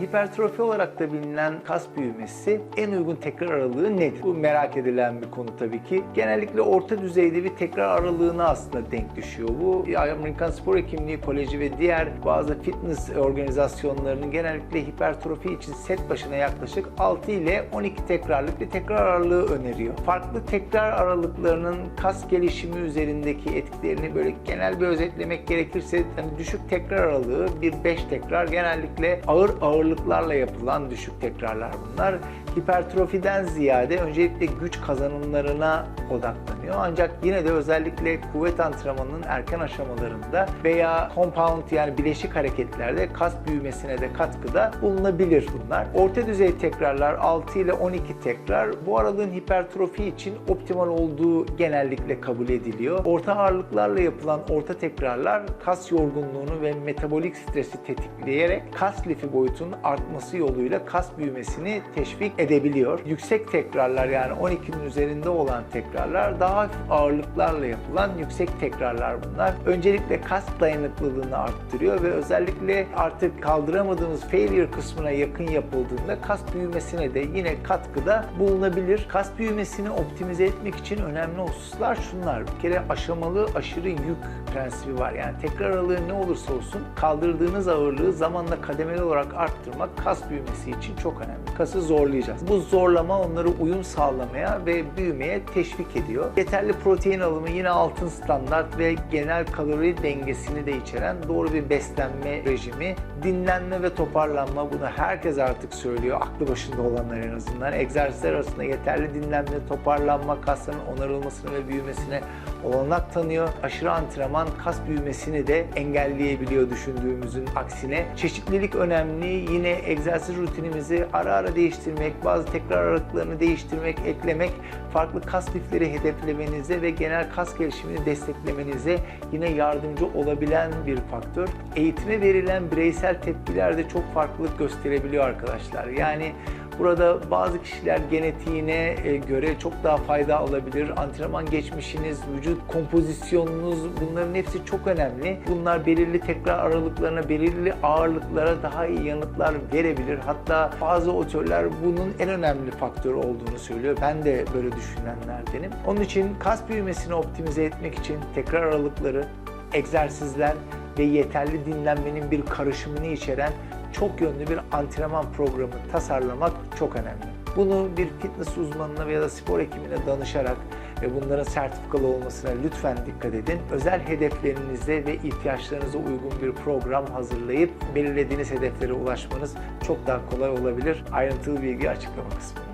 Hipertrofi olarak da bilinen kas büyümesi en uygun tekrar aralığı nedir? Bu merak edilen bir konu tabii ki. Genellikle orta düzeyde bir tekrar aralığına aslında denk düşüyor bu. Amerikan Spor Hekimliği Koleji ve diğer bazı fitness organizasyonlarının genellikle hipertrofi için set başına yaklaşık 6 ile 12 tekrarlık bir tekrar aralığı öneriyor. Farklı tekrar aralıklarının kas gelişimi üzerindeki etkilerini böyle genel bir özetlemek gerekirse hani düşük tekrar aralığı bir 5 tekrar genellikle ağır ağırlıklarla yapılan düşük tekrarlar bunlar. Hipertrofiden ziyade öncelikle güç kazanımlarına odaklanıyor. Ancak yine de özellikle kuvvet antrenmanının erken aşamalarında veya compound yani bileşik hareketlerde kas büyümesine de katkıda bulunabilir bunlar. Orta düzey tekrarlar 6 ile 12 tekrar bu aralığın hipertrofi için optimal olduğu genellikle kabul ediliyor. Orta ağırlıklarla yapılan orta tekrarlar kas yorgunluğunu ve metabolik stresi tetikleyerek kas lifi artması yoluyla kas büyümesini teşvik edebiliyor. Yüksek tekrarlar yani 12'nin üzerinde olan tekrarlar daha ağırlıklarla yapılan yüksek tekrarlar bunlar. Öncelikle kas dayanıklılığını arttırıyor ve özellikle artık kaldıramadığımız failure kısmına yakın yapıldığında kas büyümesine de yine katkıda bulunabilir. Kas büyümesini optimize etmek için önemli hususlar şunlar. Bir kere aşamalı aşırı yük prensibi var. Yani tekrar aralığı ne olursa olsun kaldırdığınız ağırlığı zamanla kademeli olarak arttırmak kas büyümesi için çok önemli. Kası zorlayacağız. Bu zorlama onları uyum sağlamaya ve büyümeye teşvik ediyor. Yeterli protein alımı yine altın standart ve genel kalori dengesini de içeren doğru bir beslenme rejimi, dinlenme ve toparlanma bunu herkes artık söylüyor. Aklı başında olanlar en azından. Egzersizler arasında yeterli dinlenme, toparlanma, kasların onarılmasına ve büyümesine olanak tanıyor. Aşırı antrenman kas büyümesini de engelleyebiliyor düşündüğümüzün aksine. Çeşitlilik önemli. Yine egzersiz rutinimizi ara ara değiştirmek, bazı tekrar aralıklarını değiştirmek, eklemek farklı kas lifleri hedeflemenize ve genel kas gelişimini desteklemenize yine yardımcı olabilen bir faktör. Eğitime verilen bireysel tepkiler de çok farklılık gösterebiliyor arkadaşlar. Yani Burada bazı kişiler genetiğine e, göre çok daha fayda alabilir. Antrenman geçmişiniz, vücut kompozisyonunuz bunların hepsi çok önemli. Bunlar belirli tekrar aralıklarına, belirli ağırlıklara daha iyi yanıtlar verebilir. Hatta bazı otörler bunun en önemli faktör olduğunu söylüyor. Ben de böyle düşünenlerdenim. Onun için kas büyümesini optimize etmek için tekrar aralıkları, egzersizler ve yeterli dinlenmenin bir karışımını içeren çok yönlü bir antrenman programı tasarlamak çok önemli. Bunu bir fitness uzmanına veya da spor hekimine danışarak ve bunların sertifikalı olmasına lütfen dikkat edin. Özel hedeflerinize ve ihtiyaçlarınıza uygun bir program hazırlayıp belirlediğiniz hedeflere ulaşmanız çok daha kolay olabilir. Ayrıntılı bilgi açıklama kısmında.